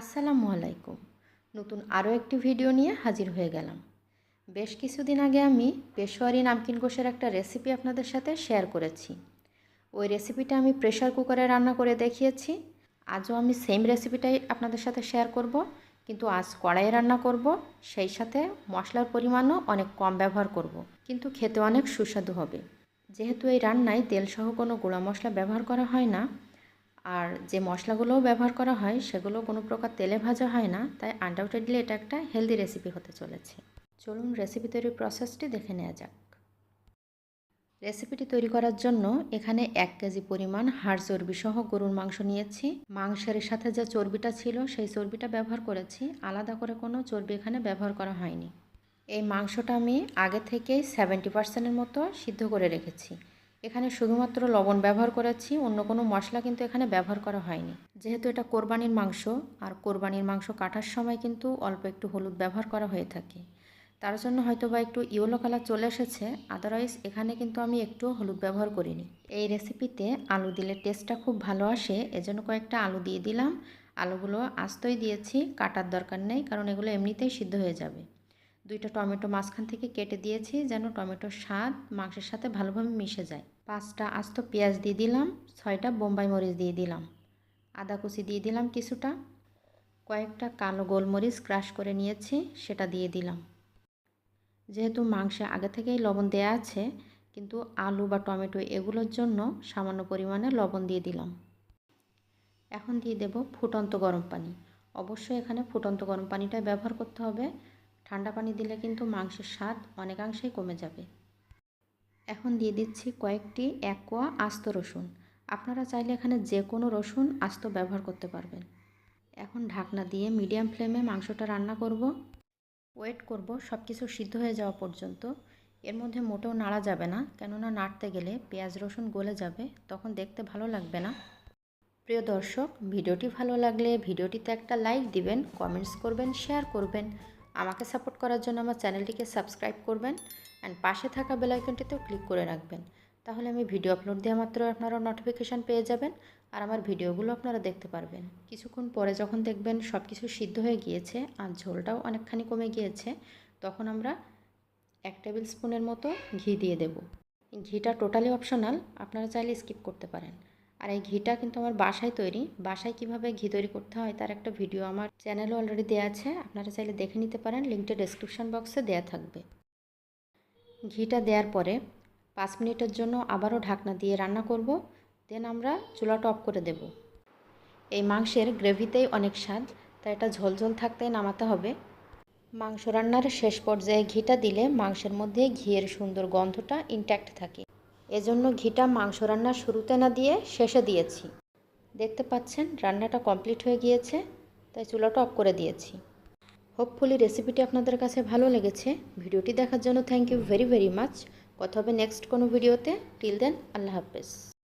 আসসালামু আলাইকুম। নতুন আরও একটি ভিডিও নিয়ে হাজির হয়ে গেলাম। বেশ কিছুদিন আগে আমি পেশোয়ারি নামকিন গোশের একটা রেসিপি আপনাদের সাথে শেয়ার করেছি। ওই রেসিপিটা আমি প্রেশার কুকারে রান্না করে দেখিয়েছি। আজও আমি সেম রেসিপিটাই আপনাদের সাথে শেয়ার করব, কিন্তু আজ কড়াইয়ে রান্না করব, সেই সাথে মশলার পরিমাণও অনেক কম ব্যবহার করব, কিন্তু খেতে অনেক সুস্বাদু হবে। যেহেতু এই রান্নায় তেলসহ কোনো গুঁড়া মশলা ব্যবহার করা হয় না আর যে মশলাগুলোও ব্যবহার করা হয়, সেগুলো কোনো প্রকার তেলে ভাজা হয় না, তাই আনডাউটেডলি এটা একটা হেলদি রেসিপি হতে চলেছে। চলুন রেসিপি তৈরির প্রসেসটি দেখে নেওয়া যাক। রেসিপিটি তৈরি করার জন্য এখানে এক কেজি পরিমাণ হাড় চর্বি সহ গরুর মাংস নিয়েছি। মাংসের সাথে যে চর্বিটা ছিল, সেই চর্বিটা ব্যবহার করেছি। আলাদা করে কোনো চর্বি এখানে ব্যবহার করা হয়নি। এই মাংসটা আমি আগে থেকেই সেভেন্টি পার্সেন্টের মতো সিদ্ধ করে রেখেছি। এখানে শুধুমাত্র লবণ ব্যবহার করেছি, অন্য কোনো মশলা কিন্তু এখানে ব্যবহার করা হয়নি। যেহেতু এটা কোরবানির মাংস, আর কোরবানির মাংস কাটার সময় কিন্তু অল্প একটু হলুদ ব্যবহার করা হয়ে থাকে। তার জন্য হয়তো বা একটু ইয়েলো কালার চলে এসেছে আদারওয়াইজ এখানে কিন্তু আমি একটু হলুদ ব্যবহার করিনি। এই রেসিপিতে আলু দিলে টেস্টটা খুব ভালো আসে, এজন্য কয়েকটা আলু দিয়ে দিলাম। আলুগুলো আস্তই দিয়েছি, কাটার দরকার নেই, কারণ এগুলো এমনিতেই সিদ্ধ হয়ে যাবে। দুইটা টমেটো মাঝখান থেকে কেটে দিয়েছি, যেন টমেটোর স্বাদ মাংসের সাথে ভালোভাবে মিশে যায়। পাঁচটা আস্ত পেঁয়াজ দিয়ে দিলাম, ছয়টা বোম্বাই মরিচ দিয়ে দিলাম, আদা কুচি দিয়ে দিলাম কিছুটা, কয়েকটা কালো গোলমরিচ ক্রাশ করে নিয়েছি, সেটা দিয়ে দিলাম। যেহেতু মাংসে আগে থেকেই লবণ দেয়া আছে, কিন্তু আলু বা টমেটো এগুলোর জন্য সামান্য পরিমাণে লবণ দিয়ে দিলাম। এখন দিয়ে দেব ফুটন্ত গরম পানি। অবশ্যই এখানে ফুটন্ত গরম পানিটাই ব্যবহার করতে হবে। ঠান্ডা পানি দিলে কিন্তু মাংসের স্বাদ অনেকাংশেই কমে যাবে। এখন দিয়ে দিচ্ছি কয়েকটি এক কোয়া আস্ত রসুন। আপনারা চাইলে এখানে যে কোনো রসুন আস্ত ব্যবহার করতে পারবেন। এখন ঢাকনা দিয়ে মিডিয়াম ফ্লেমে মাংসটা রান্না করব। ওয়েট করব সব কিছু সিদ্ধ হয়ে যাওয়া পর্যন্ত। এর মধ্যে মোটেও নাড়া যাবে না, কেননা নাড়তে গেলে পেঁয়াজ রসুন গলে যাবে, তখন দেখতে ভালো লাগবে না। প্রিয় দর্শক, ভিডিওটি ভালো লাগলে ভিডিওটিতে একটা লাইক দিবেন, কমেন্টস করবেন, শেয়ার করবেন। আমাকে সাপোর্ট করার জন্য আমার চ্যানেলটিকে সাবস্ক্রাইব করবেন অ্যান্ড পাশে থাকা বেলাইকনটিতেও ক্লিক করে রাখবেন। তাহলে আমি ভিডিও আপলোড দেওয়া মাত্র আপনারা নোটিফিকেশান পেয়ে যাবেন আর আমার ভিডিওগুলো আপনারা দেখতে পারবেন। কিছুক্ষণ পরে যখন দেখবেন সব কিছু সিদ্ধ হয়ে গিয়েছে আর ঝোলটাও অনেকখানি কমে গিয়েছে, তখন আমরা এক টেবিল স্পুনের মতো ঘি দিয়ে দেব। ঘিটা টোটালি অপশনাল আপনারা চাইলে স্কিপ করতে পারেন। আর এই ঘিটা কিন্তু আমার বাসায় তৈরি। বাসায় কীভাবে ঘি তৈরি করতে হয় তার একটা ভিডিও আমার চ্যানেলে অলরেডি দেওয়া আছে। আপনারা চাইলে দেখে নিতে পারেন লিঙ্কটা ডেসক্রিপশন বক্সে দেওয়া থাকবে। ঘিটা দেওয়ার পরে পাঁচ মিনিটের জন্য আবারও ঢাকনা দিয়ে রান্না করব দেন আমরা চুলাটা অফ করে দেব। এই মাংসের গ্রেভিতেই অনেক স্বাদ, তাই এটা ঝোলঝোল থাকতে নামাতে হবে। মাংস রান্নার শেষ পর্যায়ে ঘিটা দিলে মাংসের মধ্যে ঘিয়ের সুন্দর গন্ধটা ইনট্যাক্ট থাকে। এজন্য ঘিটা মাংস রান্না শুরুতে না দিয়ে শেষে দিয়েছি। দেখতে পাচ্ছেন, রান্নাটা কমপ্লিট হয়ে গিয়েছে, তাই চুলাটা অফ করে দিয়েছি। হোপফুলি রেসিপিটি আপনাদের কাছে ভালো লেগেছে। ভিডিওটি দেখার জন্য thank you very very much কথা হবে নেক্সট কোনো ভিডিওতে টিল দেন আল্লাহ হাফেজ।